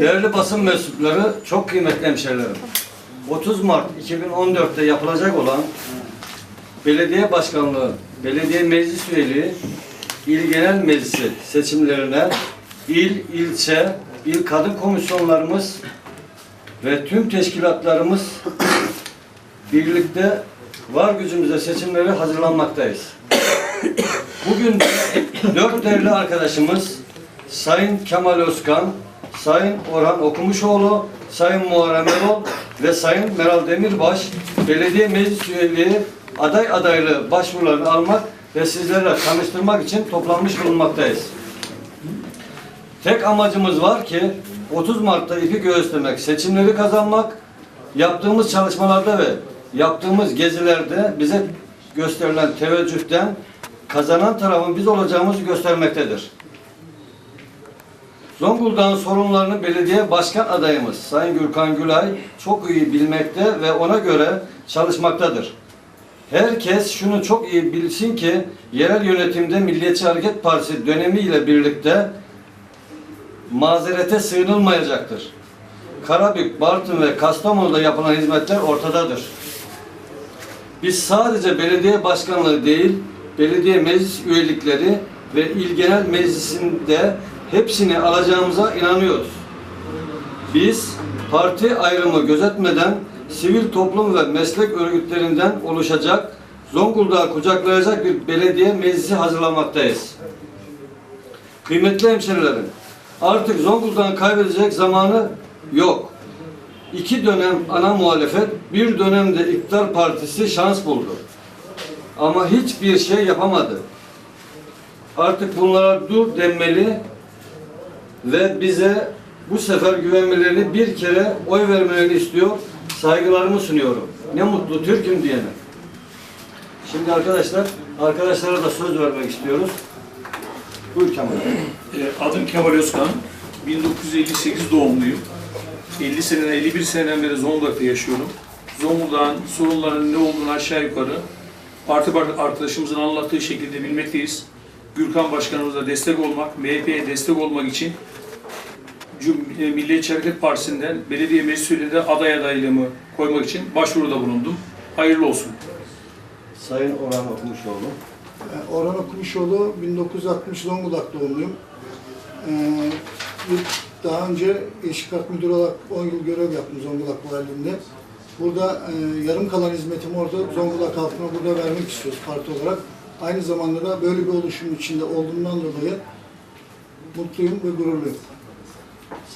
Değerli basın mensupları, çok kıymetli hemşehrilerim. 30 Mart 2014'te yapılacak olan belediye başkanlığı, belediye meclis üyeliği, il genel meclisi seçimlerine il, ilçe, il kadın komisyonlarımız ve tüm teşkilatlarımız birlikte var gücümüzle seçimlere hazırlanmaktayız. Bugün dört değerli arkadaşımız Sayın Kemal Özkan, Sayın Orhan Okumuşoğlu, Sayın Muharrem Erol ve Sayın Meral Demirbaş belediye meclis üyeliği aday adaylığı başvurularını almak ve sizlerle tanıştırmak için toplanmış bulunmaktayız. Tek amacımız var ki 30 Mart'ta ipi göğüslemek, seçimleri kazanmak, yaptığımız çalışmalarda ve yaptığımız gezilerde bize gösterilen teveccühten kazanan tarafın biz olacağımızı göstermektedir. Zonguldak'ın sorunlarını belediye başkan adayımız Sayın Gürkan Gülay çok iyi bilmekte ve ona göre çalışmaktadır. Herkes şunu çok iyi bilsin ki yerel yönetimde Milliyetçi Hareket Partisi dönemiyle birlikte mazerete sığınılmayacaktır. Karabük, Bartın ve Kastamonu'da yapılan hizmetler ortadadır. Biz sadece belediye başkanlığı değil, belediye meclis üyelikleri ve il genel meclisinde hepsini alacağımıza inanıyoruz. Biz parti ayrımı gözetmeden sivil toplum ve meslek örgütlerinden oluşacak, Zonguldak'ı kucaklayacak bir belediye meclisi hazırlamaktayız. Kıymetli hemşerilerim, artık Zonguldak'ın kaybedecek zamanı yok. İki dönem ana muhalefet, bir dönemde iktidar partisi şans buldu. Ama hiçbir şey yapamadı. Artık bunlara dur denmeli ve bize bu sefer güvenmelerini bir kere oy vermelerini istiyor. Saygılarımı sunuyorum. Ne mutlu Türk'üm diyene. Şimdi arkadaşlar, arkadaşlara da söz vermek istiyoruz. Buyur Kemal. E, Adım Kemal Özkan. 1958 doğumluyum. 50 sene, 51 seneden beri Zonguldak'ta yaşıyorum. Zonguldak'ın sorunlarının ne olduğunu aşağı yukarı parti arkadaşımızın anlattığı şekilde bilmekteyiz. Gürkan Başkanımıza destek olmak, MHP'ye destek olmak için e, Milliyetçi Hareket Partisi'nden belediye meclis üyelerine aday adaylığımı koymak için başvuruda bulundum. Hayırlı olsun. Sayın Orhan Okumuşoğlu. Ben Orhan Okumuşoğlu 1960 Zonguldak doğumluyum. İlk- daha önce Eşikart Müdürü olarak 10 yıl görev yaptım Zonguldak Valiliğinde. Burada e, yarım kalan hizmetimi orada Zonguldak halkına burada vermek istiyoruz parti olarak. Aynı zamanda da böyle bir oluşum içinde olduğumdan dolayı mutluyum ve gururluyum.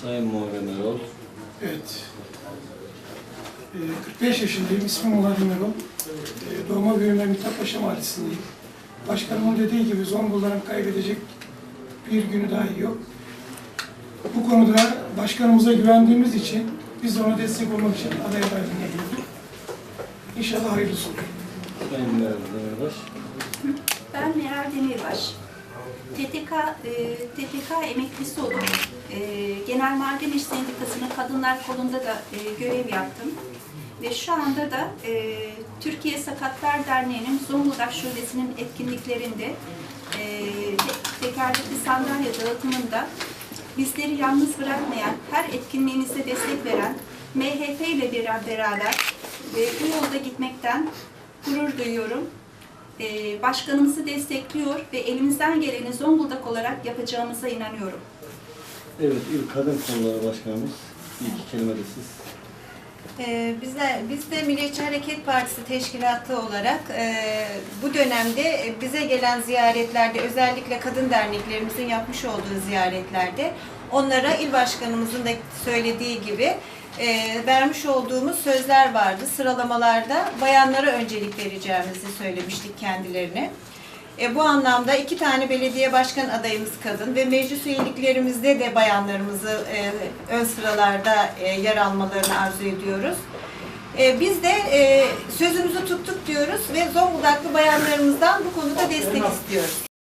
Sayın Muharrem Erol. Evet. Ee, 45 yaşındayım. İsmim Muharrem Erol. Ee, Doğma büyüme Mithatpaşa Mahallesi'ndeyim. Başkanımın dediği gibi Zonguldak'ın kaybedecek bir günü dahi yok. Bu konuda başkanımıza güvendiğimiz için biz de ona destek olmak için aday adaylığına girdik. İnşallah hayırlısı olur. Sayın Demirbaş. Ben Meral Demirbaş. TTK, e, TTK emeklisi olup e, Genel Maden İş Sendikası'nın Kadınlar Kolunda da e, görev yaptım. Ve şu anda da e, Türkiye Sakatlar Derneği'nin Zonguldak Şubesi'nin etkinliklerinde e, te- tekerlekli sandalye dağıtımında bizleri yalnız bırakmayan, her etkinliğimize destek veren MHP ile beraber e, bu yolda gitmekten gurur duyuyorum. Ee, başkanımızı destekliyor ve elimizden geleni Zonguldak olarak yapacağımıza inanıyorum. Evet, İl Kadın Konuları Başkanımız. Bir iki kelime de siz. Ee, Bizler, biz de Milliyetçi Hareket Partisi teşkilatı olarak e, bu dönemde e, bize gelen ziyaretlerde özellikle kadın derneklerimizin yapmış olduğu ziyaretlerde onlara il başkanımızın da söylediği gibi e, vermiş olduğumuz sözler vardı. Sıralamalarda bayanlara öncelik vereceğimizi söylemiştik kendilerine. E, bu anlamda iki tane belediye başkan adayımız kadın ve meclis üyeliklerimizde de bayanlarımızı e, ön sıralarda e, yer almalarını arzu ediyoruz. E, biz de e, sözümüzü tuttuk diyoruz ve Zonguldaklı bayanlarımızdan bu konuda destek istiyoruz.